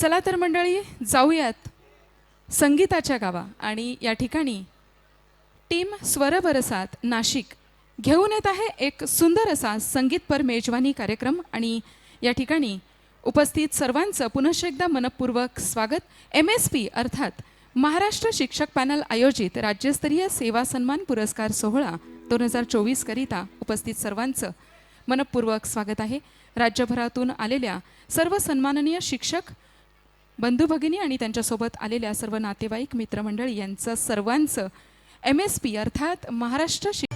चला तर मंडळी जाऊयात संगीताच्या गावा. आणि या ठिकाणी टीम स्वरबरसात नाशिक घेऊन येत आहे एक सुंदर असा संगीतपर मेजवानी कार्यक्रम. आणि या ठिकाणी उपस्थित सर्वांचं पुनश्च एकदा मनपूर्वक स्वागत. एम एस पी अर्थात महाराष्ट्र शिक्षक पॅनल आयोजित राज्यस्तरीय सेवा सन्मान पुरस्कार सोहळा दोन हजार चोवीसकरिता उपस्थित सर्वांचं मनपूर्वक स्वागत आहे. राज्यभरातून आलेल्या सर्व सन्माननीय शिक्षक बंधू भगिनी आणि त्यांच्यासोबत आलेल्या सर्व नातेवाईक मित्रमंडळी यांचं सर्वांचं एम एस पी अर्थात महाराष्ट्र शि